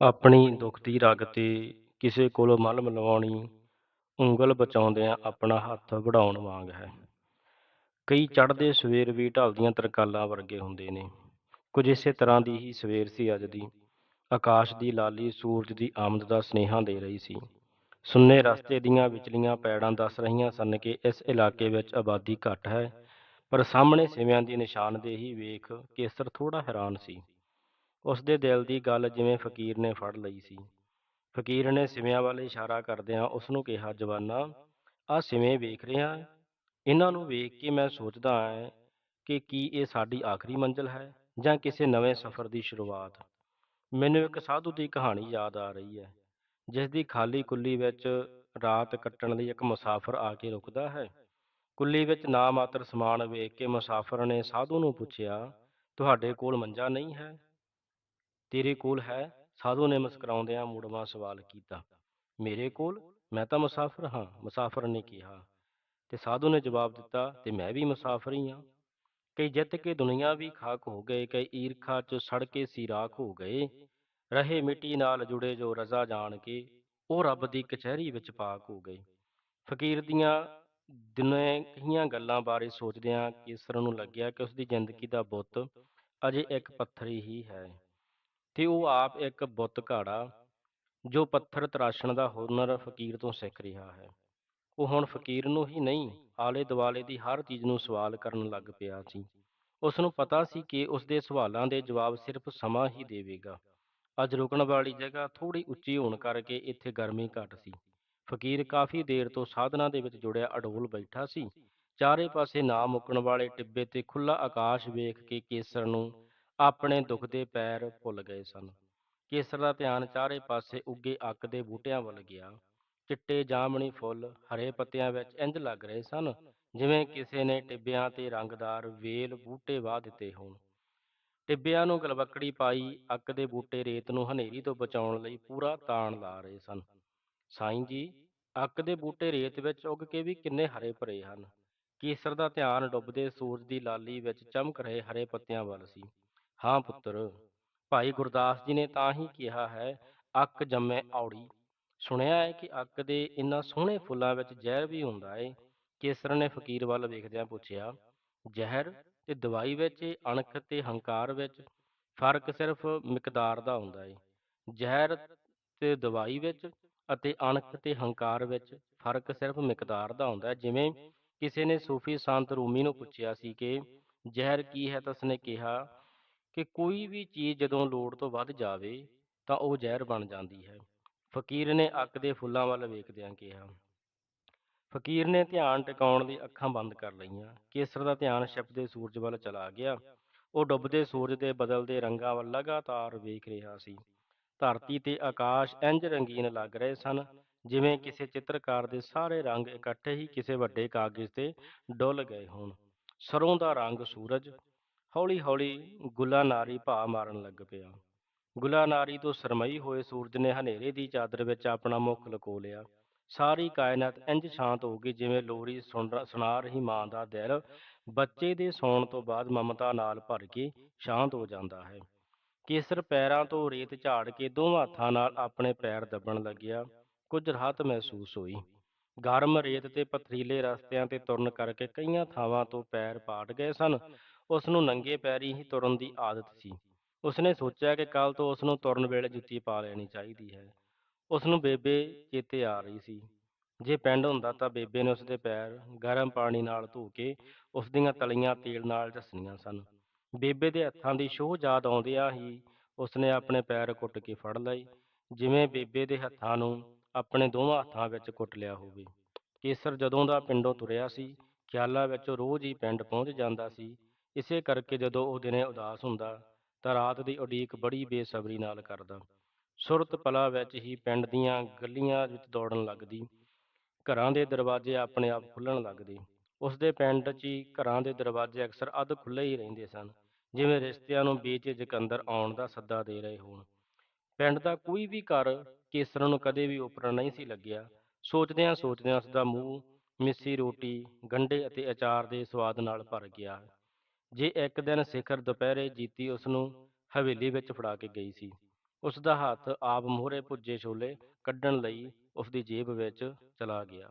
ਆਪਣੀ ਦੁੱਖ ਦੀ ਰਗ ਤੇ ਕਿਸੇ ਕੋਲੋਂ ਮਲਮ ਲਵਾਉਣੀ ਉਂਗਲ ਬਚਾਉਂਦਿਆਂ ਆਪਣਾ ਹੱਥ ਵਢਾਉਣ ਵਾਂਗ ਹੈ। ਕਈ ਚੜ੍ਹਦੇ ਸਵੇਰ ਵੀ ਢਲਦੀਆਂ ਤਰਕਾਲਾਂ ਵਰਗੇ ਹੁੰਦੇ ਨੇ। ਕੁਝ ਇਸੇ ਤਰ੍ਹਾਂ ਦੀ ਹੀ ਸਵੇਰ ਸੀ ਅੱਜ ਦੀ। ਆਕਾਸ਼ ਦੀ ਲਾਲੀ, ਸੂਰਜ ਦੀ ਆਮਦ ਦਾ ਸਨੇਹਾ ਦੇ ਰਹੀ ਸੀ। ਸੁੰਨੇ ਰਸਤੇ ਦੀਆਂ ਵਿਚਲੀਆਂ ਪੈੜਾਂ ਦੱਸ ਰਹੀਆਂ ਸਨ ਕਿ ਇਸ ਇਲਾਕੇ ਵਿੱਚ ਆਬਾਦੀ ਘੱਟ ਹੈ, ਪਰ ਸਾਹਮਣੇ ਸਿਵਿਆਂ ਦੀ ਨਿਸ਼ਾਨਦੇਹੀ ਵੇਖ ਕੇਸਰ ਥੋੜਾ ਹੈਰਾਨ ਸੀ। ਉਸਦੇ ਦਿਲ ਦੀ ਗੱਲ ਜਿਵੇਂ ਫਕੀਰ ਨੇ ਫੜ ਲਈ ਸੀ। ਫਕੀਰ ਨੇ ਸਿਵਿਆਂ ਵੱਲ ਇਸ਼ਾਰਾ ਕਰਦਿਆਂ ਉਸਨੂੰ ਕਿਹਾ, ਜਵਾਨਾ, ਆਹ ਸਿਵੇਂ ਵੇਖ ਰਿਹਾ ਇਹਨਾਂ ਨੂੰ ਵੇਖ ਕੇ ਮੈਂ ਸੋਚਦਾ ਹਾਂ ਕਿ ਕੀ ਇਹ ਸਾਡੀ ਆਖਰੀ ਮੰਜ਼ਿਲ ਹੈ ਜਾਂ ਕਿਸੇ ਨਵੇਂ ਸਫ਼ਰ ਦੀ ਸ਼ੁਰੂਆਤ। ਮੈਨੂੰ ਇੱਕ ਸਾਧੂ ਦੀ ਕਹਾਣੀ ਯਾਦ ਆ ਰਹੀ ਹੈ, ਜਿਸ ਦੀ ਖਾਲੀ ਕੁੱਲੀ ਵਿੱਚ ਰਾਤ ਕੱਟਣ ਲਈ ਇੱਕ ਮੁਸਾਫਰ ਆ ਕੇ ਰੁਕਦਾ ਹੈ। ਕੁੱਲੀ ਵਿੱਚ ਨਾ ਮਾਤਰ ਸਮਾਨ ਵੇਖ ਕੇ ਮੁਸਾਫਰ ਨੇ ਸਾਧੂ ਨੂੰ ਪੁੱਛਿਆ, ਤੁਹਾਡੇ ਕੋਲ ਮੰਜਾ ਨਹੀਂ ਹੈ? ਤੇਰੇ ਕੋਲ ਹੈ। ਸਾਧੂ ਨੇ ਮੁਸਕਰਾਉਂਦਿਆਂ ਮੁੜਵਾਂ ਸਵਾਲ ਕੀਤਾ, ਮੇਰੇ ਕੋਲ? ਮੈਂ ਤਾਂ ਮੁਸਾਫਰ ਹਾਂ। ਮੁਸਾਫਰ ਨੇ ਕਿਹਾ। ਤੇ ਸਾਧੂ ਨੇ ਜਵਾਬ ਦਿੱਤਾ, ਤੇ ਮੈਂ ਵੀ ਮੁਸਾਫਰ ਹੀ ਹਾਂ। ਕਈ ਜਿੱਤ ਕੇ ਦੁਨੀਆ ਵੀ ਖਾਕ ਹੋ ਗਏ ਕਈ ਈਰਖਾ ਚ ਸੜ ਕੇ ਸੀਰਾਖ ਹੋ ਗਏ, ਰਹੇ ਮਿੱਟੀ ਨਾਲ ਜੁੜੇ ਜੋ ਰਜ਼ਾ ਜਾਣ ਕੇ, ਉਹ ਰੱਬ ਦੀ ਕਚਹਿਰੀ ਵਿੱਚ ਪਾਕ ਹੋ ਗਏ। ਫਕੀਰ ਦੀਆਂ ਦਿਨੇ ਕਈਆਂ ਗੱਲਾਂ ਬਾਰੇ ਸੋਚਦਿਆਂ ਕੇਸਰ ਨੂੰ ਲੱਗਿਆ ਕਿ ਉਸ ਦੀ ਜ਼ਿੰਦਗੀ ਦਾ ਬੁੱਤ ਅਜੇ ਇੱਕ ਪੱਥਰ ਹੀ ਹੈ। ਤੇ ਉਹ ਆਪ ਇੱਕ ਬੁੱਤ ਘਾੜਾ, ਜੋ ਪੱਥਰ ਤਰਾਸ਼ਣ ਦਾ ਹੁਨਰ ਫਕੀਰ ਤੋਂ ਸਿੱਖ ਰਿਹਾ ਹੈ। ਉਹ ਹੁਣ ਫਕੀਰ ਨੂੰ ਹੀ ਨਹੀਂ ਆਲੇ ਦੁਆਲੇ ਦੀ ਹਰ ਚੀਜ਼ ਨੂੰ ਸਵਾਲ ਕਰਨ ਲੱਗ ਪਿਆ ਸੀ। ਉਸ ਨੂੰ ਪਤਾ ਸੀ ਕਿ ਉਸ ਦੇ ਸਵਾਲਾਂ ਦੇ ਜਵਾਬ ਸਿਰਫ ਸਮਾਂ ਹੀ ਦੇਵੇਗਾ। ਅੱਜ ਰੁਕਣ ਵਾਲੀ ਜਗ੍ਹਾ ਥੋੜੀ ਉੱਚੀ ਹੋਣ ਕਰਕੇ ਇੱਥੇ ਗਰਮੀ ਘੱਟ ਸੀ। ਫਕੀਰ ਕਾਫੀ ਦੇਰ ਤੋਂ ਸਾਧਨਾ ਦੇ ਵਿੱਚ ਜੁੜਿਆ ਅਡੋਲ ਬੈਠਾ ਸੀ। ਚਾਰੇ ਪਾਸੇ ਨਾ ਮੁੱਕਣ ਵਾਲੇ ਟਿੱਬੇ ਤੇ ਖੁੱਲਾ ਆਕਾਸ਼ ਵੇਖ ਕੇ ਕੇਸਰ ਨੂੰ ਆਪਣੇ ਦੁੱਖ ਦੇ ਪੈਰ ਭੁੱਲ ਗਏ ਸਨ। ਕੇਸਰ ਦਾ ਧਿਆਨ ਚਾਰੇ ਪਾਸੇ ਉੱਗੇ ਅੱਕ ਦੇ ਬੂਟਿਆਂ ਵੱਲ ਗਿਆ। ਚਿੱਟੇ ਜਾਮਣੀ ਫੁੱਲ ਹਰੇ ਪੱਤਿਆਂ ਵਿੱਚ ਇੰਜ ਲੱਗ ਰਹੇ ਸਨ, ਜਿਵੇਂ ਕਿਸੇ ਨੇ ਟਿੱਬਿਆਂ ਤੇ ਰੰਗਦਾਰ ਵੇਲ ਬੂਟੇ ਵਾਹ ਦਿੱਤੇ ਹੋਣ। ਟਿੱਬਿਆਂ ਨੂੰ ਗਲਵੱਕੜੀ ਪਾਈ ਅੱਕ ਦੇ ਬੂਟੇ ਰੇਤ ਨੂੰ ਹਨੇਰੀ ਤੋਂ ਬਚਾਉਣ ਲਈ ਪੂਰਾ ਤਾਣ ਲਾ ਰਹੇ ਸਨ। ਸਾਈਂ ਜੀ, ਅੱਕ ਦੇ ਬੂਟੇ ਰੇਤ ਵਿੱਚ ਉੱਗ ਕੇ ਵੀ ਕਿੰਨੇ ਹਰੇ ਭਰੇ ਹਨ। ਕੇਸਰ ਦਾ ਧਿਆਨ ਡੁੱਬਦੇ ਸੂਰਜ ਦੀ ਲਾਲੀ ਵਿੱਚ ਚਮਕ ਰਹੇ ਹਰੇ ਪੱਤਿਆਂ ਵੱਲ ਸੀ। ਹਾਂ ਪੁੱਤਰ, ਭਾਈ ਗੁਰਦਾਸ ਜੀ ਨੇ ਤਾਂ ਹੀ ਕਿਹਾ ਹੈ, ਅੱਕ ਜੰਮੇ ਔੜੀ। ਸੁਣਿਆ ਹੈ ਕਿ ਅੱਕ ਦੇ ਇਨ੍ਹਾਂ ਸੋਹਣੇ ਫੁੱਲਾਂ ਵਿੱਚ ਜ਼ਹਿਰ ਵੀ ਹੁੰਦਾ ਹੈ ਕੇਸਰ ਨੇ ਫਕੀਰ ਵੱਲ ਵੇਖਦਿਆਂ ਪੁੱਛਿਆ, ਜ਼ਹਿਰ ਤੇ ਦਵਾਈ ਵਿੱਚ ਅਣਖ ਤੇ ਹੰਕਾਰ ਵਿੱਚ ਫ਼ਰਕ ਸਿਰਫ ਮਿਕਦਾਰ ਦਾ ਹੁੰਦਾ ਹੈ ਜ਼ਹਿਰ ਤੇ ਦਵਾਈ ਵਿੱਚ ਅਤੇ ਅਣਖ ਤੇ ਹੰਕਾਰ ਵਿੱਚ ਫ਼ਰਕ ਸਿਰਫ ਮਿਕਦਾਰ ਦਾ ਹੁੰਦਾ ਹੈ ਜਿਵੇਂ ਕਿਸੇ ਨੇ ਸੂਫੀ ਸੰਤ ਰੂਮੀ ਨੂੰ ਪੁੱਛਿਆ ਸੀ ਕਿ, ਜ਼ਹਿਰ ਕੀ ਹੈ? ਤਾਂ ਉਸਨੇ ਕਿਹਾ ਕਿ ਕੋਈ ਵੀ ਚੀਜ਼ ਜਦੋਂ ਲੋੜ ਤੋਂ ਵੱਧ ਜਾਵੇ ਤਾਂ ਉਹ ਜ਼ਹਿਰ ਬਣ ਜਾਂਦੀ ਹੈ। ਫਕੀਰ ਨੇ ਅੱਕ ਦੇ ਫੁੱਲਾਂ ਵੱਲ ਵੇਖਦਿਆਂ ਕਿਹਾ, ਫਕੀਰ ਨੇ ਧਿਆਨ ਟਿਕਾਉਣ ਲਈ ਅੱਖਾਂ ਬੰਦ ਕਰ ਲਈਆਂ। ਕੇਸਰ ਦਾ ਧਿਆਨ ਛਿਪਦੇ ਸੂਰਜ ਵੱਲ ਚਲਾ ਗਿਆ। ਉਹ ਡੁੱਬਦੇ ਸੂਰਜ ਦੇ ਬਦਲਦੇ ਰੰਗਾਂ ਵੱਲ ਲਗਾਤਾਰ ਵੇਖ ਰਿਹਾ ਸੀ। ਧਰਤੀ ਤੇ ਆਕਾਸ਼ ਇੰਜ ਰੰਗੀਨ ਲੱਗ ਰਹੇ ਸਨ, ਜਿਵੇਂ ਕਿਸੇ ਚਿੱਤਰਕਾਰ ਦੇ ਸਾਰੇ ਰੰਗ ਇਕੱਠੇ ਹੀ ਕਿਸੇ ਵੱਡੇ ਕਾਗਜ਼ ਤੇ ਡੁੱਲ ਗਏ ਹੋਣ। ਸਰੋਂ ਦਾ ਰੰਗ ਸੂਰਜ ਹੌਲੀ ਹੌਲੀ ਗੁਲਾ ਨਾਰੀ ਭਾ ਮਾਰਨ ਲੱਗ ਪਿਆ। ਗੁਲਾ ਨਾਰੀ ਤੋਂ ਸਰਮਈ ਹੋਏ ਸੂਰਜ ਨੇ ਹਨੇਰੇ ਦੀ ਚਾਦਰ ਵਿੱਚ ਆਪਣਾ ਮੁੱਖ ਲਕੋ ਲਿਆ। ਸਾਰੀ ਕਾਇਨਾਤ ਇੰਜ ਸ਼ਾਂਤ ਹੋ ਗਈ ਜਿਵੇਂ ਲੋਰੀ ਸੁਣਾ ਰਹੀ ਮਾਂ ਦਾ ਦਿਲ ਬੱਚੇ ਦੇ ਸੌਣ ਤੋਂ ਬਾਅਦ ਮਮਤਾ ਨਾਲ ਭਰ ਕੇ ਸ਼ਾਂਤ ਹੋ ਜਾਂਦਾ ਹੈ। ਕੇਸਰ ਪੈਰਾਂ ਤੋਂ ਰੇਤ ਝਾੜ ਕੇ ਦੋਵਾਂ ਹੱਥਾਂ ਨਾਲ ਆਪਣੇ ਪੈਰ ਦੱਬਣ ਲੱਗਿਆ। ਕੁਝ ਰਾਹਤ ਮਹਿਸੂਸ ਹੋਈ। ਗਰਮ ਰੇਤ ਤੇ ਪਥਰੀਲੇ ਰਸਤਿਆਂ ਤੇ ਤੁਰਨ ਕਰਕੇ ਕਈਆਂ ਥਾਵਾਂ ਤੋਂ ਪੈਰ ਪਾਟ ਗਏ ਸਨ। ਉਸ ਨੂੰ ਨੰਗੇ ਪੈਰੀ ਹੀ ਤੁਰਨ ਦੀ ਆਦਤ ਸੀ। ਉਸਨੇ ਸੋਚਿਆ ਕਿ ਕੱਲ ਤੋਂ ਉਸ ਨੂੰ ਤੁਰਨ ਵੇਲੇ ਜੁੱਤੀ ਪਾ ਲੈਣੀ ਚਾਹੀਦੀ ਹੈ। ਉਸ ਨੂੰ ਬੇਬੇ ਚੇਤੇ ਆ ਰਹੀ ਸੀ। ਜੇ ਪਿੰਡ ਹੁੰਦਾ ਤਾਂ ਬੇਬੇ ਨੇ ਉਸਦੇ ਪੈਰ ਗਰਮ ਪਾਣੀ ਨਾਲ ਧੋ ਕੇ ਉਸ ਦੀਆਂ ਤਲੀਆਂ ਤੇਲ ਨਾਲ ਝੱਸਣੀਆਂ ਸਨ। ਬੇਬੇ ਦੇ ਹੱਥਾਂ ਦੀ ਸ਼ੋਹ ਯਾਦ ਆਉਂਦਿਆਂ ਹੀ ਉਸਨੇ ਆਪਣੇ ਪੈਰ ਕੁੱਟ ਕੇ ਫੜ ਲਏ। ਜਿਵੇਂ ਬੇਬੇ ਦੇ ਹੱਥਾਂ ਨੂੰ ਆਪਣੇ ਦੋਵਾਂ ਹੱਥਾਂ ਵਿੱਚ ਕੁੱਟ ਲਿਆ ਹੋਵੇ। ਕੇਸਰ ਜਦੋਂ ਦਾ ਪਿੰਡੋਂ ਤੁਰਿਆ ਸੀ, ਖਿਆਲਾਂ ਵਿੱਚ ਰੋਜ਼ ਹੀ ਪਿੰਡ ਪਹੁੰਚ ਜਾਂਦਾ ਸੀ। ਇਸੇ ਕਰਕੇ ਜਦੋਂ ਉਹ ਦਿਨੇ ਉਦਾਸ ਹੁੰਦਾ, ਤਾਂ ਰਾਤ ਦੀ ਉਡੀਕ ਬੜੀ ਬੇਸਬਰੀ ਨਾਲ ਕਰਦਾ। ਸੁਰਤ ਪਲਾ ਵਿੱਚ ਹੀ ਪਿੰਡ ਦੀਆਂ ਗਲੀਆਂ ਵਿੱਚ ਦੌੜਨ ਲੱਗਦੀ। ਘਰਾਂ ਦੇ ਦਰਵਾਜ਼ੇ ਆਪਣੇ ਆਪ ਖੁੱਲਣ ਲੱਗਦੇ। ਉਸ ਦੇ ਪਿੰਡ 'ਚ ਹੀ ਘਰਾਂ ਦੇ ਦਰਵਾਜ਼ੇ ਅਕਸਰ ਅੱਧ ਖੁੱਲੇ ਹੀ ਰਹਿੰਦੇ ਸਨ, ਜਿਵੇਂ ਰਿਸ਼ਤਿਆਂ ਨੂੰ ਬੀਚ ਜਕੰਦਰ ਆਉਣ ਦਾ ਸੱਦਾ ਦੇ ਰਹੇ ਹੋਣ। ਪਿੰਡ ਦਾ ਕੋਈ ਵੀ ਘਰ ਕੇਸਰ ਨੂੰ ਕਦੇ ਵੀ ਉਪਰਨ ਨਹੀਂ ਸੀ ਲੱਗਿਆ। ਸੋਚਦਿਆਂ ਸੋਚਦਿਆਂ ਉਸ ਦਾ ਮੂੰਹ ਮਿੱਸੀ ਰੋਟੀ, ਗੰਢੇ ਅਤੇ ਅਚਾਰ ਦੇ ਸਵਾਦ ਨਾਲ ਭਰ ਗਿਆ। ਜੇ ਇੱਕ ਦਿਨ ਸਿਖਰ ਦੁਪਹਿਰੇ ਜੀਤੀ ਉਸ ਨੂੰ ਹਵੇਲੀ ਵਿੱਚ ਫੜਾ ਕੇ ਗਈ ਸੀ। ਉਸ ਦਾ ਹੱਥ ਆਪ ਮੂਹਰੇ ਭੁੱਜੇ ਛੋਲੇ ਕੱਢਣ ਲਈ ਉਸ ਦੀ ਜੇਬ ਵਿੱਚ ਚਲਾ ਗਿਆ।